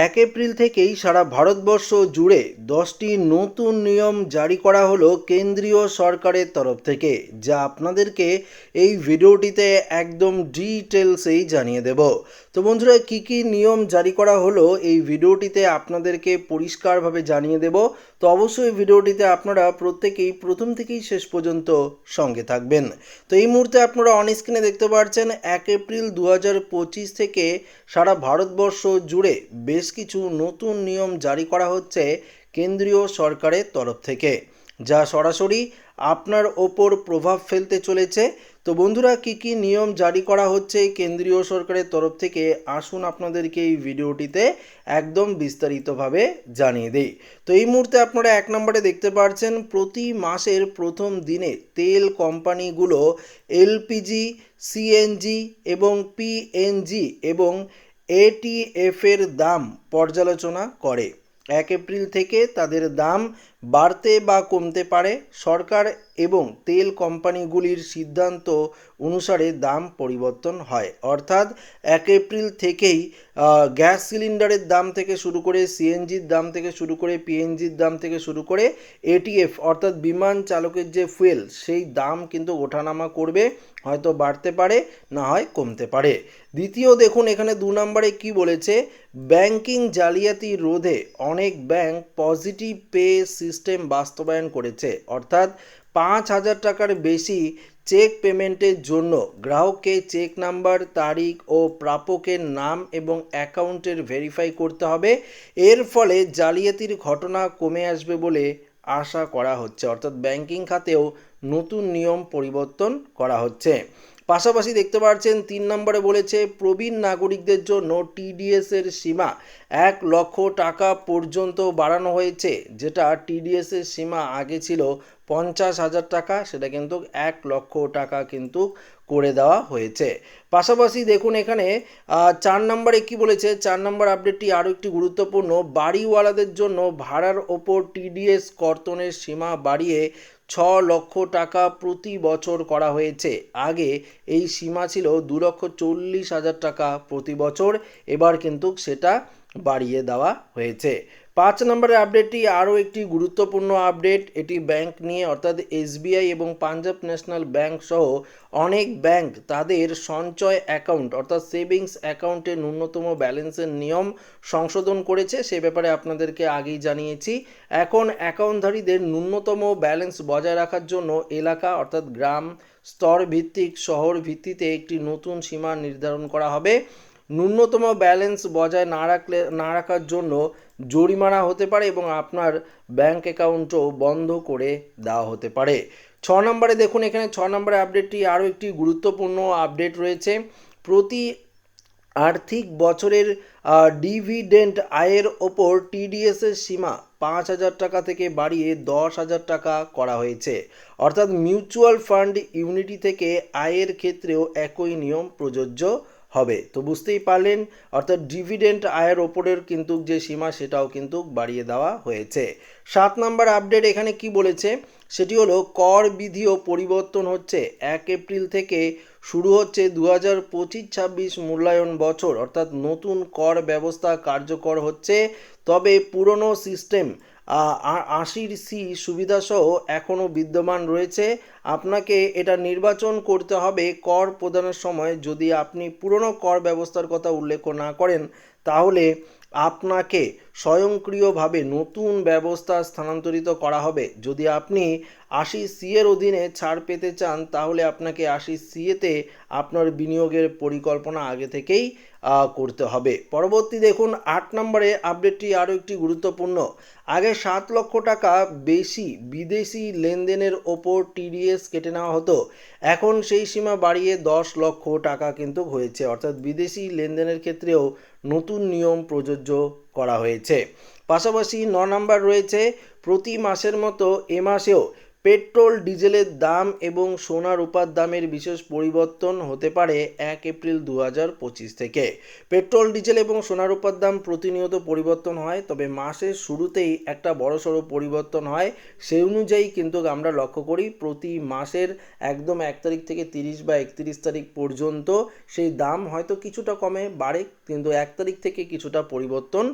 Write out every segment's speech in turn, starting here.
এক এপ্রিল থেকেই সারা ভারতবর্ষ জুড়ে দশটি নতুন নিয়ম জারি করা হলো কেন্দ্রীয় সরকারের তরফ থেকে, যা আপনাদেরকে এই ভিডিওটিতে একদম ডিটেলসেই জানিয়ে দেব। তো বন্ধুরা, কী কী নিয়ম জারি করা হলো এই ভিডিওটিতে আপনাদেরকে পরিষ্কারভাবে জানিয়ে দেব। তো অবশ্যই ভিডিওটিতে আপনারা প্রত্যেকেই প্রথম থেকেই শেষ পর্যন্ত সঙ্গে থাকবেন। তো এই মুহূর্তে আপনারা অন স্ক্রিনে দেখতে পাচ্ছেন এক এপ্রিল দু হাজার পঁচিশ থেকে সারা ভারতবর্ষ জুড়ে বেশ কিছু নতুন নিয়ম জারি করা হচ্ছে কেন্দ্রীয় সরকারের তরফ থেকে, যা সরাসরি আপনার ওপর প্রভাব ফেলতে চলেছে। তো বন্ধুরা, কি কি নিয়ম জারি করা হচ্ছে কেন্দ্রীয় সরকারের তরফ থেকে আসুন আপনাদেরকে এই ভিডিওটিতে একদম বিস্তারিতভাবে জানিয়ে দিই। তো এই মুহূর্তে আপনারা এক নম্বরে দেখতে পাচ্ছেন প্রতি মাসের প্রথম দিনে তেল কোম্পানিগুলো এলপিজি, সিএনজি এবং পিএনজি এবং এটিএফের দাম পর্যালোচনা করে। এক এপ্রিল থেকে তাদের দাম বাড়তে বা কমতে পারে, সরকার এবং তেল কোম্পানিগুলির সিদ্ধান্ত অনুসারে দাম পরিবর্তন হয়। অর্থাৎ এক এপ্রিল থেকেই গ্যাস সিলিন্ডারের দাম থেকে শুরু করে সিএনজির দাম থেকে শুরু করে পিএনজির দাম থেকে শুরু করে এটিএফ অর্থাৎ বিমান চালকের যে ফুয়েল, সেই দাম কিন্তু ওঠানামা করবে, হয়তো বাড়তে পারে, না হয় কমতে পারে। দ্বিতীয় দেখুন, এখানে দু নম্বরে কি বলেছে? ব্যাংকিং জালিয়াতি রোধে অনেক ব্যাংক পজিটিভ পে সিস্টেম বাস্তবায়ন করেছে। অর্থাৎ পাঁচ হাজার টাকার বেশি চেক পেমেন্টের জন্য গ্রাহককে চেক নাম্বার, তারিখ ও প্রাপকের নাম এবং অ্যাকাউন্টের ভেরিফাই করতে হবে। এর ফলে জালিয়াতির ঘটনা কমে আসবে বলে আশা করা হচ্ছে। অর্থাৎ ব্যাংকিং খাতেও নতুন নিয়ম পরিবর্তন করা হচ্ছে। পাশাপাশি দেখতে পাচ্ছেন তিন নম্বরে বলেছে, প্রবীণ নাগরিকদের জন্য টিডিএস এর সীমা এক লক্ষ টাকা পর্যন্ত বাড়ানো হয়েছে, যেটা টিডিএস এর সীমা আগে ছিল পঞ্চাশ হাজার টাকা, সেটা কিন্তু এক লক্ষ টাকা কিন্তু করে দেওয়া হয়েছে। পাশাপাশি দেখুন এখানে চার নম্বরে কি বলেছে, চার নম্বর আপডেটটি আরও একটি গুরুত্বপূর্ণ, বাড়িওয়ালাদের জন্য ভাড়ার ওপর টিডিএস কর্তনের সীমা বাড়িয়ে ছ লক্ষ টাকা প্রতি বছর করা হয়েছে। আগে এই সীমা ছিল দু লক্ষ চল্লিশ হাজার টাকা প্রতি বছর। এবার কিন্তু সেটা বাড়িয়ে দেওয়া হয়েছে। পাঁচ নম্বরের আপডেটটি আরও একটি গুরুত্বপূর্ণ আপডেট। এটি ব্যাংক নিয়ে, অর্থাৎ এসবিআই এবং পাঞ্জাব ন্যাশনাল ব্যাংক সহ অনেক ব্যাংক তাদের সঞ্চয় অ্যাকাউন্ট, অর্থাৎ সেভিংস অ্যাকাউন্টে ন্যূনতম ব্যালেন্সের নিয়ম সংশোধন করেছে। সে ব্যাপারে আপনাদেরকে আগেই জানিয়েছি। এখন অ্যাকাউন্টধারীদের ন্যূনতম ব্যালেন্স বজায় রাখার জন্য এলাকা, অর্থাৎ গ্রাম স্তর ভিত্তিক শহর ভিত্তিতে একটি নতুন সীমা নির্ধারণ করা হবে। ন্যূনতম ব্যালেন্স বজায় না রাখলে, না রাখার জন্য জরিমানা হতে পারে এবং আপনার ব্যাংক অ্যাকাউন্টও বন্ধ করে দেওয়া হতে পারে। ছ নম্বরে দেখুন, এখানে ছ নম্বরে আপডেটটি আরও একটি গুরুত্বপূর্ণ আপডেট রয়েছে। প্রতি আর্থিক বছরের ডিভিডেন্ট আয়ের ওপর টিডিএসের সীমা পাঁচ হাজার টাকা থেকে বাড়িয়ে দশ হাজার টাকা করা হয়েছে। অর্থাৎ মিউচুয়াল ফান্ড ইউনিটি থেকে আয়ের ক্ষেত্রেও একই নিয়ম প্রযোজ্য। হবে। তো বুঝতেই পারলেন, অর্থাৎ ডিভিডেন্ট আয়ের ওপরের কিন্তু যে সীমা, সেটাও কিন্তু বাড়িয়ে দেওয়া হয়েছে। সাত নম্বর আপডেট এখানে কি বলেছে? সেটি হলো, কর বিধিও পরিবর্তন হচ্ছে এক এপ্রিল থেকে শুরু হচ্ছে দু হাজার পঁচিশ ছাব্বিশ মূল্যায়ন বছর। অর্থাৎ নতুন কর ব্যবস্থা কার্যকর হচ্ছে, তবে পুরনো সিস্টেম আশির সি সুবিধাসহ এখনও বিদ্যমান রয়েছে। আপনাকে এটা নির্বাচন করতে হবে কর প্রদানের সময়। যদি আপনি পুরনো কর ব্যবস্থার কথা উল্লেখ না করেন, তাহলে আপনাকে স্বয়ংক্রিয়ভাবে নতুন ব্যবস্থা স্থানান্তরিত করা হবে। যদি আপনি আশি সি এর অধীনে ছাড় পেতে চান, তাহলে আপনাকে আশি সি এতে আপনার বিনিয়োগের পরিকল্পনা আগে থেকেই করতে হবে। পরবর্তী দেখুন, আট নম্বরে আপডেটটি আরও একটি গুরুত্বপূর্ণ। আগে সাত লক্ষ টাকা বেশি বিদেশি লেনদেনের ওপর টিডিএস কেটে নেওয়া হতো। এখন সেই সীমা বাড়িয়ে দশ লক্ষ টাকা কিন্তু হয়েছে। অর্থাৎ বিদেশি লেনদেনের ক্ষেত্রেও নতুন নিয়ম প্রযোজ্য করা হয়েছে। পাশাপাশি ন নাম্বার রয়েছে, প্রতি মাসের মতো এ মাসেও পেট্রোল, ডিজেলের দাম এবং সোনা রূপার দামের বিশেষ পরিবর্তন হতে পারে এক এপ্রিল দু হাজার পঁচিশ থেকে। পেট্রোল, ডিজেল এবং সোনা রূপার দাম প্রতিনিয়ত পরিবর্তন হয়, তবে মাসের শুরুতেই একটা বড়সড় পরিবর্তন হয় সেই অনুযায়ী কিন্তু আমরা লক্ষ্য করি প্রতি মাসের একদম এক তারিখ থেকে তিরিশ বা একত্রিশ তারিখ পর্যন্ত সেই দাম হয়তো কিছুটা কমে, বাড়ে কিন্তু এক তারিখ থেকে কিছুটা পরিবর্তন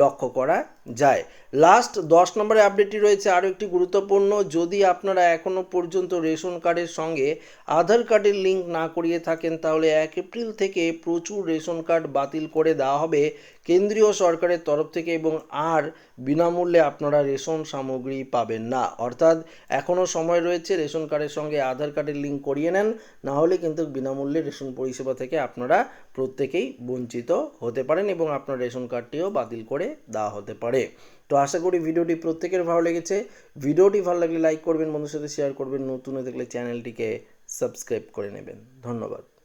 লক্ষ্য করা যায়। লাস্ট দশ নম্বরে আপডেটটি রয়েছে আরও একটি গুরুত্বপূর্ণ। যদি আপনারা এখনও পর্যন্ত রেশন কার্ডের সঙ্গে আধার কার্ডের লিঙ্ক না করিয়ে থাকেন, তাহলে এক এপ্রিল থেকে প্রচুর রেশন কার্ড বাতিল করে দেওয়া হবে কেন্দ্রীয় সরকারের তরফ থেকে এবং আর বিনামূল্যে আপনারা রেশন সামগ্রী পাবেন না। অর্থাৎ এখনও সময় রয়েছে রেশন কার্ডের সঙ্গে আধার কার্ডের লিঙ্ক করিয়ে নেন, না হলে কিন্তু বিনামূল্যে রেশন পরিষেবা থেকে আপনারা প্রত্যেকেই বঞ্চিত হতে পারেন এবং আপনার রেশন কার্ডটিও বাতিল করে দেওয়া হতে পারে। তো আশা করি ভিডিওটি প্রত্যেকের ভালো লেগেছে। ভিডিওটি ভালো লাগলে লাইক করবেন, বন্ধুর সাথে শেয়ার করবেন। নতুন হয়ে থাকলে চ্যানেলটিকে সাবস্ক্রাইব করে নেবেন। ধন্যবাদ।